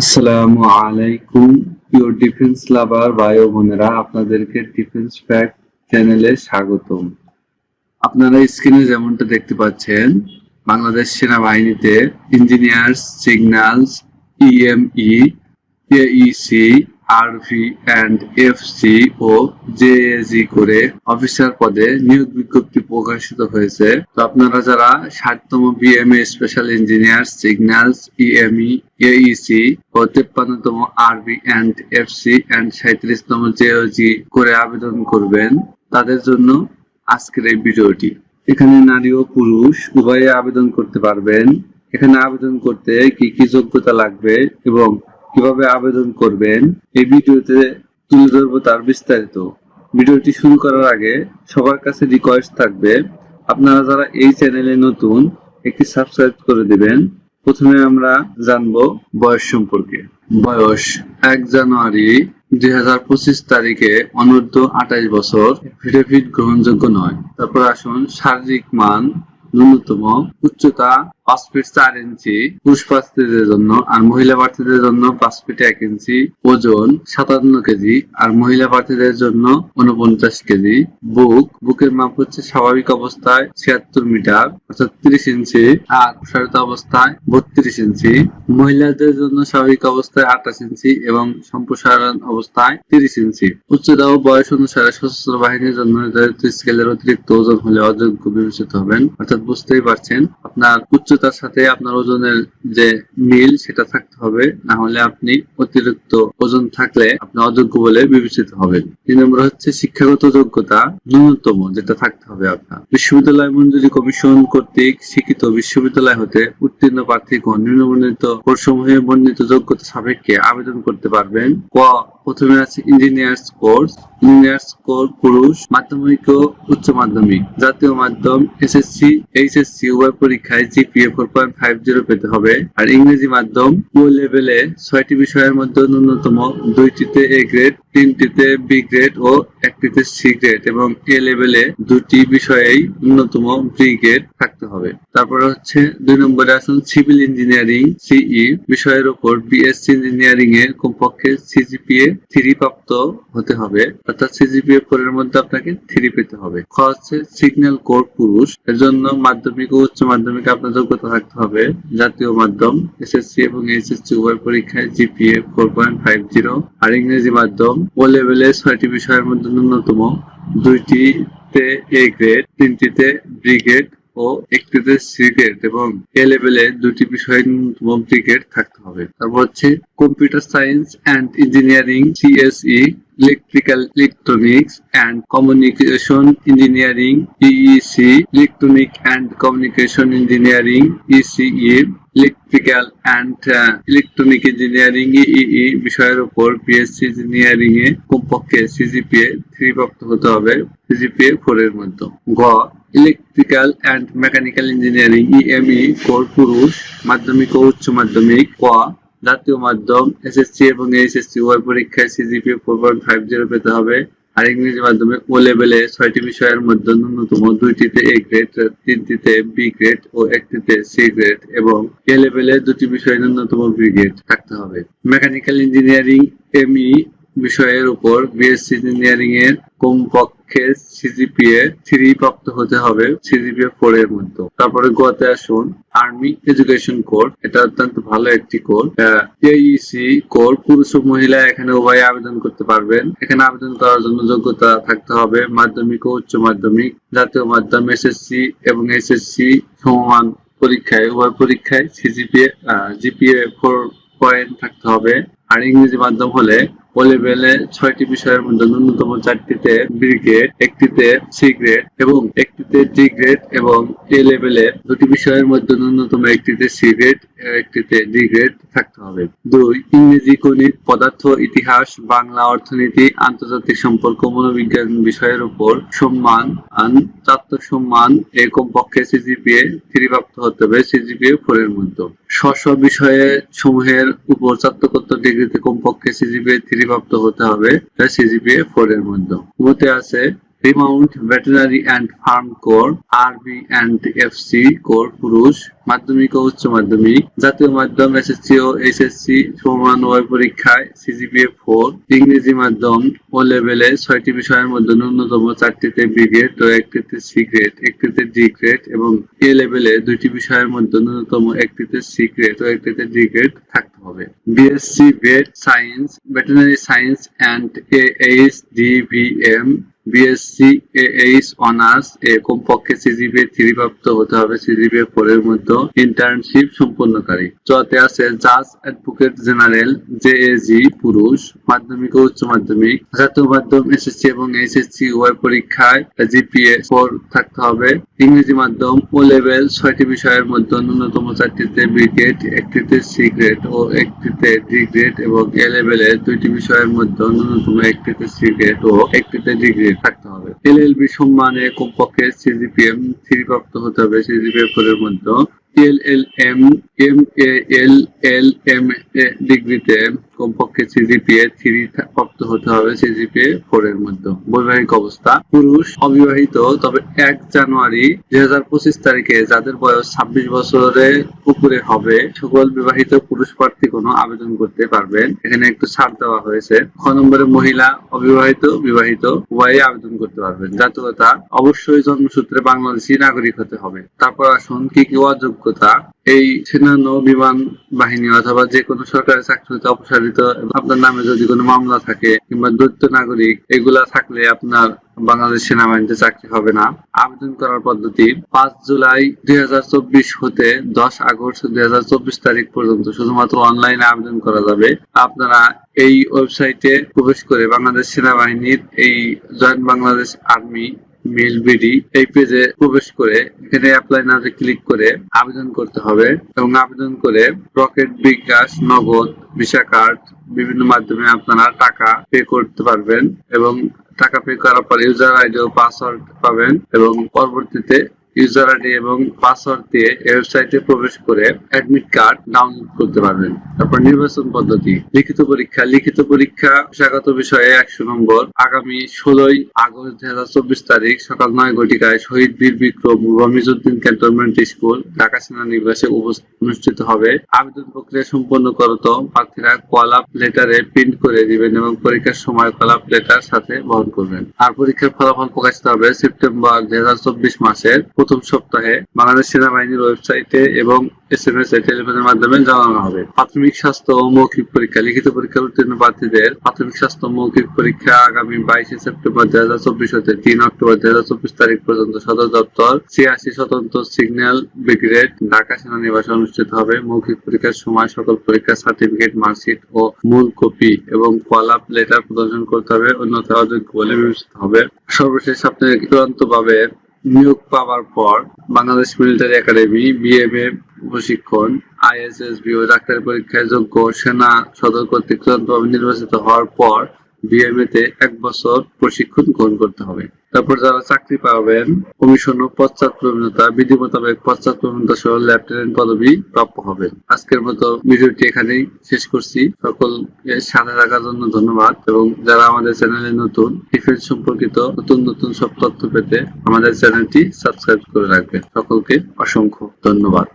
আসসালামু আলাইকুম, প্রিয় ডিফেন্স লাভার ভাই বোনেরা, আপনাদেরকে ডিফেন্স ফ্যাক্ট চ্যানেলে স্বাগতম। আপনারা স্ক্রিনে যেমনটা দেখতে পাচ্ছেন, বাংলাদেশ সেনাবাহিনীতে engineers signals EME AEC RV and FC O JAG করে অফিসার পদে নিয়োগ বিজ্ঞপ্তি প্রকাশিত হয়েছে। তো আপনারা যারা ষাটতম BMA special engineer signals EME AEC ও তেপ্পান্নতম আরবি অ্যান্ড এফসি অ্যান্ড সাঁত্রিশতম জেওজি করে আবেদন করবেন, তাদের জন্য আজকের এই ভিডিওটি। এখানে নারী ও পুরুষ উভয়ে আবেদন করতে পারবেন। এখানে আবেদন করতে কি কি যোগ্যতা লাগবে এবং কীভাবে আবেদন করবেন, এই ভিডিওতে তুলে ধরবো তার বিস্তারিত। ভিডিওটি শুরু করার আগে সবার কাছে রিকোয়েস্ট থাকবে, আপনারা যারা এই চ্যানেলে নতুন, একটি সাবস্ক্রাইব করে দিবেন। প্রথমে আমরা জানব বয়স সম্পর্কে। বয়স এক জানুয়ারি দুই হাজার পঁচিশ তারিখে অনূর্ধ্ব আঠাইশ বছর এফিডেভিট গ্রহণযোগ্য নয়। তারপর আসুন শারীরিক মান, ন্যূনতম উচ্চতা পাঁচ ফিট চার ইঞ্চি জন্য আর মহিলা প্রার্থীদের জন্য পাঁচ ফিট এক ইঞ্চি, ওজন সাতান্ন কেজি আর মহিলা প্রার্থীদের জন্য উনপঞ্চাশ কেজি। বুক, বুকের মাপ হচ্ছে স্বাভাবিক অবস্থায় ছিয়াত্তর মিটার, অর্থাৎ ইঞ্চি আর প্রসারিত অবস্থায় বত্রিশ ইঞ্চি। মহিলাদের জন্য স্বাভাবিক অবস্থায় আঠাশ ইঞ্চি এবং সম্প্রসারণ অবস্থায় তিরিশ ইঞ্চি। উচ্চতা ও বয়স অনুসারে সশস্ত্র বাহিনীর জন্য নির্ধারিত স্কেলের অতিরিক্ত ওজন হলে অযোগ্য বিবেচিত হবেন। অর্থাৎ বুঝতেই পারছেন, আপনার উচ্চতার সাথে আপনার ওজনের যে মিল, সেটা থাকতে হবে। না হলে আপনি অতিরিক্ত ওজন থাকলে আপনি অযোগ্য বলে বিবেচিত হবেন। তিন নম্বর হচ্ছে শিক্ষাগত যোগ্যতা ন্যূনতম, যেটা থাকতে হবে আপনার। বিশ্ববিদ্যালয় মঞ্জুরি কমিশন কর্তৃক স্বীকৃত বিশ্ববিদ্যালয় হতে উত্তীর্ণ প্রার্থীগণ নিম্নবর্ণিত কোর্সমূহে বর্ণিত যোগ্যতা সাপেক্ষে আবেদন করতে পারবেন। ক প্রথমে আছে ইঞ্জিনিয়ার্স কোর্স ইঞ্জিনিয়ার্স কোর পুরুষ, মাধ্যমিক ও উচ্চ মাধ্যমিক। জাতীয় মাধ্যম এসএসসি এইচএসসি উভয় পরীক্ষায় GPA four point five zero পেতে হবে। আর ইংরেজি মাধ্যম ও লেভেলে ছয়টি বিষয়ের মধ্যে ন্যূনতম দুইটিতে এ গ্রেড তিনটিতে বি গ্রেড ও একটিতে সি গ্রেড এবং এ লেভেলে দুটি বিষয়েই ন্যূনতম বি গ্রেড থাকতে হবে। তারপরে হচ্ছে দুই নম্বরে আসুন সিভিল ইঞ্জিনিয়ারিং সিই বিষয়ের উপর বিএসসি ইঞ্জিনিয়ারিং এর কমপক্ষে সিজিপিএ থ্রি প্রাপ্ত হতে হবে। অর্থাৎ সিজিপিএ ফোর এর মধ্যে আপনাকে থ্রি পেতে হবে। খ হচ্ছে সিগন্যাল কোর পুরুষ। এর জন্য মাধ্যমিক ও উচ্চ মাধ্যমিক আপনার যোগ্যতা থাকতে হবে। জাতীয় মাধ্যম এসএসসি এবং এইচএসসি উভয় পরীক্ষায় GPA four point five zero আর ইংরেজি মাধ্যম ও লেভেলে ছয়টি বিষয়ের মধ্যে ন্যূনতম। দুইটিতে এ গ্রেড তিনটিতে বি গ্রেড ও একটিতে সি গ্রেড এবং এ লেভেলে দুটি বিষয়ে ন্যূনতম বি গ্রেড থাকতে হবে। তারপর হচ্ছে computer science and engineering CSE electrical electronics and communication engineering EEC electronic and communication engineering ECE electrical and electronic engineering EE বিষয়ের উপর বিএসসি ইঞ্জিনিয়ারিং এ কমপক্ষে সিজিপিএ থ্রি প্রাপ্ত হতে হবে সিজিপিএ ফোর এর মধ্যে। গ electrical and mechanical engineering EME corps পুরুষ, মাধ্যমিক ও উচ্চ মাধ্যমিক। ক জাতীয় মাধ্যম এসএসসি এবং এইচএসসি উভয় পরীক্ষায় CGPA four point five zero পেতে হবে। আর ইংরেজি মাধ্যমে ও লেভেলে ছয়টি বিষয়ের মধ্যে ন্যূনতম দুইটিতে এ গ্রেড তিনটিতে বি গ্রেড ও একটিতে সি গ্রেড এবং এ লেভেলে দুটি বিষয়ে ন্যূনতম বি গ্রেড থাকতে হবে। মেকানিক্যাল ইঞ্জিনিয়ারিং এমই বিষয়ের উপর বিএসসি ইঞ্জিনিয়ারিং এর কমপক্ষে সিজিপিএ থ্রি প্রাপ্ত হতে হবে সিজিপিএ ফোর এর মধ্যে। তারপরে গতে আসুন। আর্মি এডুকেশন কোড এটা অত্যন্ত ভালো একটি কোড এইসি কোড পুরুষ ও মহিলা এখানে উভয় আবেদন করতে পারবেন। এখানে আবেদন করার জন্য যোগ্যতা থাকতে হবে মাধ্যমিক ও উচ্চ মাধ্যমিক। জাতীয় মাধ্যম এসএসসি এবং এসএসসি সমমান পরীক্ষায়, উভয় পরীক্ষায় সিজিপিএ জিপিএ ফোর পয়েন্ট থাকতে হবে। আর ইংরেজি মাধ্যম হলে ও লেভেলে ছয়টি বিষয়ের মধ্যে ন্যূনতম চারটিতে বি একটিতে সি গ্রেড এবং একটিতে ডি গ্রেড এবং এ লেভেলে দুটি বিষয়ের মধ্যে ন্যূনতম একটিতে সি গ্রেড একটিতে ডি গ্রেড থাকতে হবে। দুই, ইংরেজি গণিত, পদার্থ, ইতিহাস, বাংলা অর্থনীতি, আন্তর্জাতিক সম্পর্ক, মনোবিজ্ঞান বিষয়ের উপর সম্মান ছাত্র সম্মান এ কমপক্ষে সিজিপিএ থ্রি হতে হবে সিজিপিএ ফোর এর মধ্যে। স্ব বিষয়ে সমূহের উপর ছাত্রকত্তর ডিগ্রিতে কমপক্ষে সিজিপিএ থ্রি হতে হবে সিজিপিএ ফোর এর মধ্যে। মতে আছে remount veterinary and farm corps, RV and FC corps পুরুষ মাধ্যমিক ও উচ্চ মাধ্যমিক। জাতীয় মাধ্যম এসএসসি ও এইচএসসি সমান উভয় পরীক্ষায় সিজিপিএ ফোর ইংরেজি মাধ্যম ও লেভেলে ছয়টি বিষয়ের মধ্যে ন্যূনতম চারটিতে বি গ্রেড ও একটিতে সি গ্রেড একটিতে ডি গ্রেড এবং এ লেভেলে দুইটি বিষয়ের মধ্যে ন্যূনতম একটিতে সি গ্রেড ও একটিতে ডি গ্রেড থাকতে হবে। BSc vet science veterinary science and H DVM BSc H honours এ কমপক্ষে সিজিপিএ থ্রি প্রাপ্ত হতে হবে। সিজিপিএ ফোর এর মধ্যে ইন্টার্নশিপ সম্পন্নকারী। চতে আছে জাজ অ্যাডভোকেট জেনারেল জেএজি পুরুষ, মাধ্যমিক ও উচ্চ মাধ্যমিক, জাতীয় মাধ্যম এসএসসি এবং এইচএসসি উভয় পরীক্ষায় জিপিএ ফোর থাকতে হবে। ইংরেজি মাধ্যম ও লেভেল ছয়টি বিষয়ের মধ্যে ন্যূনতম চারটিতে বি একটিতে সি গ্রেড ও একটিতে ডি গ্রেড এবং এ লেভেলে দুইটি বিষয়ের মধ্যে ন্যূনতম একটিতে সি গ্রেড ও একটিতে ডি থাকতে হবে। এলএলবি সম্মানে কমপক্ষে সিজিপিএম থ্রি প্রাপ্ত হতে হবে। সিজিপিএ ফোর এর মধ্যে L L M M A L L M ডিগ্রিতে কমপক্ষে সিজিপিএ থ্রি প্রাপ্ত হতে হবে সিজিপিএ ফোর এর মধ্যে। বৈবাহিক অবস্থা, পুরুষ, অবিবাহিত, তবে এক জানুয়ারি দুই হাজার পঁচিশ তারিখে যাদের বয়স ছাব্বিশ বছরের উপরে হবে, সকল বিবাহিত পুরুষ প্রার্থী কোনো আবেদন করতে পারবেন। এখানে একটু ছাড় দেওয়া হয়েছে। খ নম্বরে মহিলা, অবিবাহিত, বিবাহিত, উভয়ে আবেদন করতে পারবেন। জাতীয়তা, অবশ্যই জন্মসূত্রে বাংলাদেশি নাগরিক হতে হবে। তারপর আসুন কি কি অযোগ্যতা এই সেনা নৌ বিমান বাহিনী অথবা যে কোনো সরকারি চাকরি হতে অপসারিত আপনার নামে যদি কোনো মামলা থাকে কিংবা দ্বৈত নাগরিক, এগুলা থাকলে আপনার বাংলাদেশ সেনাবাহিনীতে চাকরি হবে না। আবেদন করার পদ্ধতি, পাঁচ জুলাই দু হাজার চব্বিশ হতে দশ আগস্ট দুই হাজার চব্বিশ তারিখ পর্যন্ত শুধুমাত্র অনলাইনে আবেদন করা যাবে। আপনারা এই ওয়েবসাইটে প্রবেশ করে বাংলাদেশ সেনাবাহিনীর এই joint Bangladesh army mil BD এই পেজে প্রবেশ করে এখানে অ্যাপ্লাই নাতে ক্লিক করে আবেদন করতে হবে এবং আবেদন করে রকেট বিকাশ, নগদ ভিসা কার্ড বিভিন্ন মাধ্যমে আপনারা টাকা পে করতে পারবেন এবং টাকা পে করার পর ইউজার আইডি ও পাসওয়ার্ড পাবেন এবং পরবর্তীতে ইউজার আইডি এবং পাসওয়ার্ড দিয়ে ওয়েবসাইটে প্রবেশ করে অ্যাডমিট কার্ড ডাউনলোড করতে পারবেন। তারপর নির্বাচন পদ্ধতি, লিখিত পরীক্ষা লিখিত পরীক্ষা স্বাগত বিষয়ে একশো নম্বর, আগামী ষোলোই আগস্ট দুই হাজার চব্বিশ তারিখ সকাল নয় ঘটিকায় শহীদ বীর বিক্রম রমিজউদ্দিন ক্যান্টনমেন্ট স্কুল, ঢাকা সেনানিবাসে অনুষ্ঠিত হবে। আবেদন প্রক্রিয়া সম্পন্ন করত প্রার্থীরা কলাপ লেটারে প্রিন্ট করে দিবেন এবং পরীক্ষার সময় কলাপ লেটার সাথে বহন করবেন। আর পরীক্ষার ফলাফল প্রকাশিত হবে সেপ্টেম্বর দুই হাজার চব্বিশ মাসের প্রথম সপ্তাহে বাংলাদেশ সেনাবাহিনীর ওয়েবসাইটে এবং এস এম এস টেলিফোনের মাধ্যমে জানানো হবে। প্রাথমিক স্বাস্থ্য ও মৌখিক পরীক্ষা, লিখিত পরীক্ষার উত্তীর্ণ প্রার্থীদের প্রাথমিক স্বাস্থ্য মৌখিক পরীক্ষা আগামী বাইশে সেপ্টেম্বর দুই হাজার চব্বিশ হতে তিন অক্টোবর দুই হাজার চব্বিশ তারিখ পর্যন্ত সদর দপ্তর ছিয়াশি স্বতন্ত্র সিগন্যাল ব্রিগেড ঢাকা সেনানিবাসে অনুষ্ঠিত হবে। মৌখিক পরীক্ষার সময় সকল পরীক্ষার সার্টিফিকেট, মার্কশিট ও মূল কপি এবং কলাপ লেটার প্রদর্শন করতে হবে। অন্যথায় অযোগ্য বলে বিবেচিত হবে। সর্বশেষ আপনি চূড়ান্ত ভাবে নিয়োগ পাওয়ার পর বাংলাদেশ মিলিটারি একাডেমি বিএমএ প্রশিক্ষণ আইএসএসবি ও ডাক্তারি পরীক্ষায় যোগ্য সেনা সদর কর্তৃক চূড়ান্তভাবে নির্বাচিত হওয়ার পর বিএমএ তে এক বছর প্রশিক্ষণ গ্রহণ করতে হবে। তারপর যারা চাকরি পাবেন, কমিশন ও পশ্চাৎ প্রবীণতা বিধি মোতাবেক পশ্চাৎ প্রবীণতা সহ লেফটেন্যান্ট পদবি প্রাপ্য হবেন। আজকের মতো ভিডিওটি এখানেই শেষ করছি। সকলকে সাথে থাকার জন্য ধন্যবাদ এবং যারা আমাদের চ্যানেলে নতুন, ডিফেন্স সম্পর্কিত নতুন নতুন সব তথ্য পেতে আমাদের চ্যানেলটি সাবস্ক্রাইব করে রাখবেন। সকলকে অসংখ্য ধন্যবাদ।